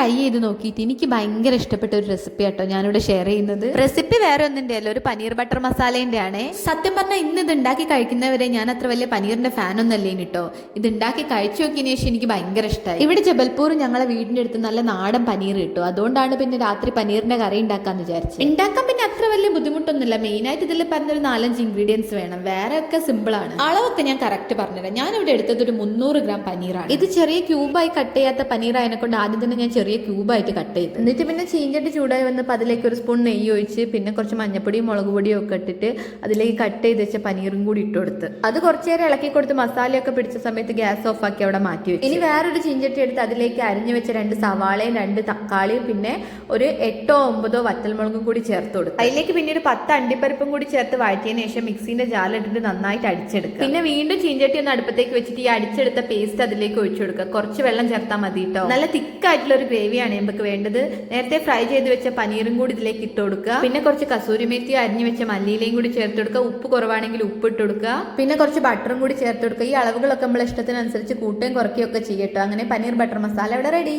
Try ചെയ്ത് നോക്കിയിട്ട് എനിക്ക് ഭയങ്കര ഇഷ്ടപ്പെട്ട ഒരു റെസിപ്പി ആട്ടോ ഞാനിവിടെ ഷെയർ ചെയ്യുന്നത്. റെസിപ്പി വേറെ ഒന്നിന്റെ അല്ല ഒരു പനീർ ബട്ടർ മസാലേന്റെ ആണ്. സത്യം പറഞ്ഞാൽ ഇന്ന് ഇത് ഉണ്ടാക്കി കഴിക്കുന്നവരെ ഞാൻ അത്ര വലിയ പനീറിന്റെ ഫാൻ അല്ലേ കേട്ടോ ഇത് ഉണ്ടാക്കി കഴിച്ചു നോക്കിയതിന് ശേഷം എനിക്ക് ഭയങ്കര ഇഷ്ടമായി ഇവിടെ ജബൽപൂർ ഞങ്ങളെ വീടിന്റെ അടുത്ത് നല്ല നാടൻ പനീർ കിട്ടും. അതുകൊണ്ടാണ് പിന്നെ രാത്രി പനീറിന്റെ കറി ഉണ്ടാക്കാന്ന് വിചാരിച്ചത്. ഉണ്ടാക്കാൻ പിന്നെ അത്ര വലിയ ബുദ്ധിമുട്ടൊന്നുമില്ല. മെയിൻ ആയിട്ട് ഇതിൽ പറഞ്ഞൊരു നാലഞ്ച് ഇൻഗ്രീഡിയൻസ് വേണം. വേറെ ഒക്കെ സിമ്പിൾ ആണ്. അളവൊക്കെ ഞാൻ കറക്റ്റ് പറഞ്ഞുതരാം. ഞാൻ ഇവിടെ എടുത്തത് ഒരു മുന്നൂറ് ഗ്രാം പനീറാണ്. ഇത് ചെറിയ ക്യൂബായി കട്ട് ചെയ്യാത്ത പനീർ ആയതിനെ കൊണ്ട് ആദ്യം തന്നെ ഞാൻ ചെറിയ ക്യൂബായിട്ട് കട്ട് ചെയ്ത്. എന്നിട്ട് പിന്നെ ചീഞ്ചട്ടി ചൂടായി വന്നപ്പോൾ അതിലേക്ക് ഒരു സ്പൂൺ നെയ്യ് ഒഴിച്ച് പിന്നെ കുറച്ച് മഞ്ഞപ്പൊടിയും മുളക് പൊടിയും ഒക്കെ ഇട്ടിട്ട് അതിലേക്ക് കട്ട് ചെയ്ത് വെച്ച പനീറും കൂടി ഇട്ട് കൊടുത്ത്. അത് കുറച്ച് നേരം ഇളക്കി കൊടുത്ത് മസാലയൊക്കെ പിടിച്ച സമയത്ത് ഗ്യാസ് ഓഫ് ആക്കി അവിടെ മാറ്റി വെച്ചു. ഇനി വേറൊരു ചീഞ്ചട്ടി എടുത്ത് അതിലേക്ക് അരിഞ്ഞു വെച്ച രണ്ട് സവാളയും രണ്ട് തക്കാളിയും പിന്നെ ഒരു എട്ടോ ഒമ്പതോ വറ്റൽമുളകും കൂടി ചേർത്ത് കൊടുക്കും അതിലേക്ക് പിന്നെ ഒരു പത്ത് അണ്ടിപ്പരിപ്പും കൂടി ചേർത്ത് വഴറ്റിയതിന് ശേഷം മിക്സിന്റെ ജാലിട്ടിട്ട് നന്നായിട്ട് അടിച്ചെടുക്കുക. പിന്നെ വീണ്ടും ചീഞ്ചട്ടി ഒന്ന് അടുപ്പത്തേക്ക് വെച്ചിട്ട് ഈ അടിച്ചെടുത്ത പേസ്റ്റ് അതിലേക്ക് ഒഴിച്ചു കൊടുക്കുക. കുറച്ച് വെള്ളം ചേർത്താൽ മതി കേട്ടോ നല്ല തിക്കായിട്ടുള്ള ഒരു ഗ്രേവിയാണ് നമുക്ക് വേണ്ടത്. നേരത്തെ ഫ്രൈ ചെയ്ത് വെച്ച പനീറും കൂടി ഇതിലേക്ക് ഇട്ട് കൊടുക്കുക. പിന്നെ കുറച്ച് കസൂരി മേത്തി അരിഞ്ഞു വെച്ച മല്ലിയിലയും കൂടി ചേർത്ത് കൊടുക്കുക. ഉപ്പ് കുറവാണെങ്കിൽ ഉപ്പ് ഇട്ട് കൊടുക്കുക. പിന്നെ കുറച്ച് ബട്ടറും കൂടി ചേർത്ത് കൊടുക്കുക. ഈ അളവുകളൊക്കെ നമ്മൾ ഇഷ്ടത്തിനനുസരിച്ച് കൂട്ടുകയും കുറയ്ക്കുകയൊക്കെ ചെയ്യട്ടോ. അങ്ങനെ പനീർ ബട്ടർ മസാല ഇവിടെ റെഡി